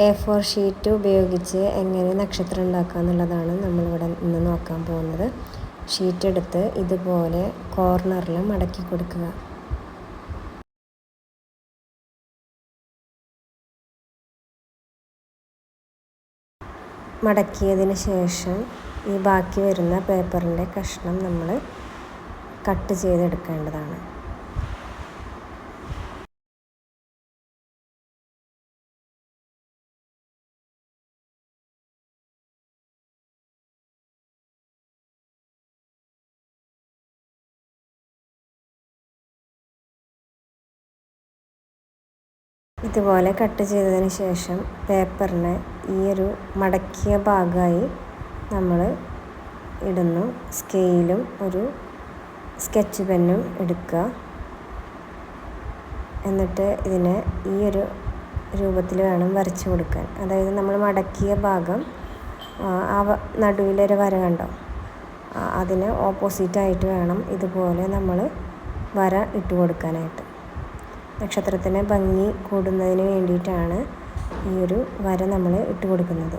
A four sheet ഉപയോഗിച്ച് എങ്ങനെ നക്ഷത്രം ഉണ്ടാക്കുക എന്നുള്ളതാണ് നമ്മളിവിടെ ഇന്ന് നോക്കാൻ പോകുന്നത്. ഷീറ്റ് എടുത്ത് ഇതുപോലെ കോർണറിൽ മടക്കി കൊടുക്കുക. മടക്കിയതിന് ശേഷം ഈ ബാക്കി വരുന്ന പേപ്പറിന്റെ കഷ്ണം നമ്മൾ കട്ട് ചെയ്തെടുക്കേണ്ടതാണ്. ഇതുപോലെ കട്ട് ചെയ്തതിന് ശേഷം പേപ്പറിനെ ഈ ഒരു മടക്കിയ ഭാഗമായി നമ്മൾ ഇടുന്നു. സ്കെയിലും ഒരു സ്കെച്ച് പെന്നും എടുക്കുക. എന്നിട്ട് ഇതിനെ ഈ ഒരു രൂപത്തിൽ വേണം വരച്ചു കൊടുക്കാൻ. അതായത് നമ്മൾ മടക്കിയ ഭാഗം ആ നടുവിലൊരു വര കണ്ടോ? അതിന് ഓപ്പോസിറ്റായിട്ട് വേണം ഇതുപോലെ നമ്മൾ വര ഇട്ട് കൊടുക്കാനായിട്ട്. നക്ഷത്രത്തിന് ഭംഗി കൂടുന്നതിന് വേണ്ടിയിട്ടാണ് ഈ ഒരു വര നമ്മൾ ഇട്ട് കൊടുക്കുന്നത്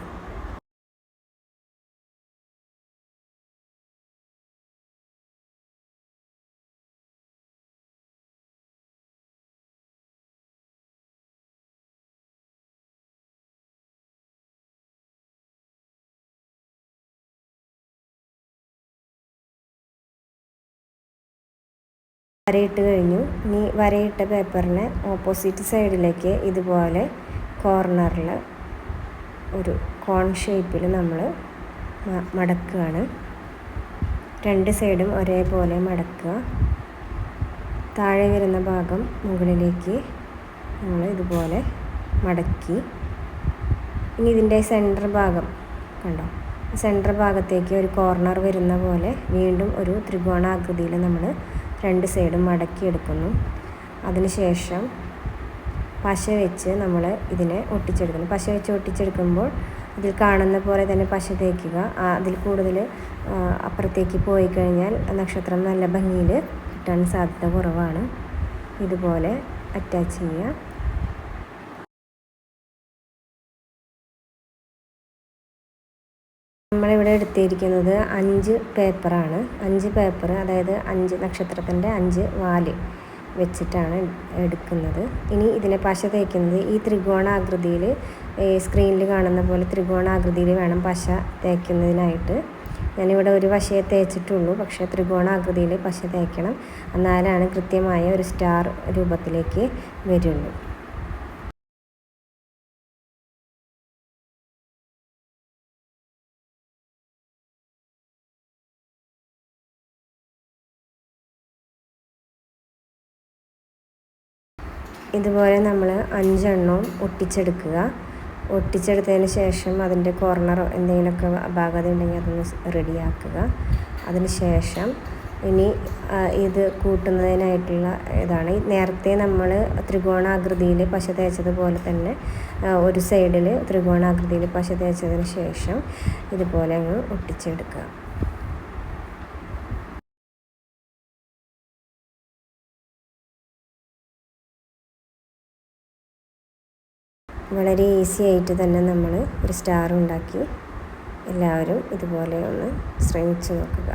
വരയിട്ട് കഴിഞ്ഞു. ഇനി വരയിട്ട പേപ്പറിനെ ഓപ്പോസിറ്റ് സൈഡിലേക്ക് ഇതുപോലെ കോർണറിൽ ഒരു കോൺ ഷേപ്പിൽ നമ്മൾ മടക്കുകയാണ് രണ്ട് സൈഡും ഒരേപോലെ മടക്കുക. താഴെ വരുന്ന ഭാഗം മുകളിലേക്ക് നമ്മൾ ഇതുപോലെ മടക്കി. ഇനി ഇതിന്റെ സെന്റർ ഭാഗം കണ്ടോ? സെന്റർ ഭാഗത്തേക്ക് ഒരു കോർണർ വരുന്ന പോലെ വീണ്ടും ഒരു ത്രികോണാകൃതിയിൽ നമ്മൾ രണ്ട് സൈഡും മടക്കിയെടുക്കുന്നു. അതിനുശേഷം പശ വെച്ച് നമ്മൾ ഇതിനെ ഒട്ടിച്ചെടുക്കുന്നു. പശ വെച്ച് ഒട്ടിച്ചെടുക്കുമ്പോൾ അതിൽ കാണുന്ന പോലെ തന്നെ പശ തേക്കുക. അതിൽ കൂടുതൽ അപ്പുറത്തേക്ക് പോയി കഴിഞ്ഞാൽ നക്ഷത്രം നല്ല ഭംഗിയിൽ കിട്ടാൻ സാധ്യത കുറവാണ്. ഇതുപോലെ അറ്റാച്ച് ചെയ്യുക. നമ്മളിവിടെ എടുത്തിരിക്കുന്നത് അഞ്ച് പേപ്പറാണ്. അഞ്ച് പേപ്പർ അതായത് അഞ്ച് നക്ഷത്രത്തിന്റെ അഞ്ച് വാൽ വെച്ചിട്ടാണ് എടുക്കുന്നത്. ഇനി ഇതിനെ പശ തേക്കുന്നത് ഈ ത്രികോണാകൃതിയിൽ സ്ക്രീനിൽ കാണുന്ന പോലെ ത്രികോണാകൃതിയിൽ വേണം പശ തേക്കുന്നതിനായിട്ട്. ഞാനിവിടെ ഒരു വശയെ തേച്ചിട്ടുള്ളൂ പക്ഷേ ത്രികോണാകൃതിയിൽ പശ തേക്കണം. എന്നാലാണ് കൃത്യമായ ഒരു സ്റ്റാർ രൂപത്തിലേക്ക് വരുള്ളൂ. ഇതുപോലെ നമ്മൾ അഞ്ചെണ്ണവും ഒട്ടിച്ചെടുക്കുക. ഒട്ടിച്ചെടുത്തതിന് ശേഷം അതിന്റെ കോർണറോ എന്തെങ്കിലുമൊക്കെ അപാകത ഉണ്ടെങ്കിൽ അതൊന്ന് റെഡിയാക്കുക. അതിന് ശേഷം ഇനി ഇത് കൂട്ടുന്നതിനായിട്ടുള്ള ഇതാണ്. നേരത്തെ നമ്മൾ ത്രികോണാകൃതിയിൽ പശ തേച്ചതുപോലെ തന്നെ ഒരു സൈഡിൽ ത്രികോണാകൃതിയിൽ പശ തേച്ചതിന് ശേഷം ഇതുപോലെ അങ്ങ് ഒട്ടിച്ചെടുക്കുക. വളരെ ഈസി ആയിട്ട് തന്നെ നമ്മൾ ഒരു സ്റ്റാർ ഉണ്ടാക്കി എല്ലാവരും ഇതുപോലെ ഒന്ന് ശ്രമിച്ചു നോക്കുക.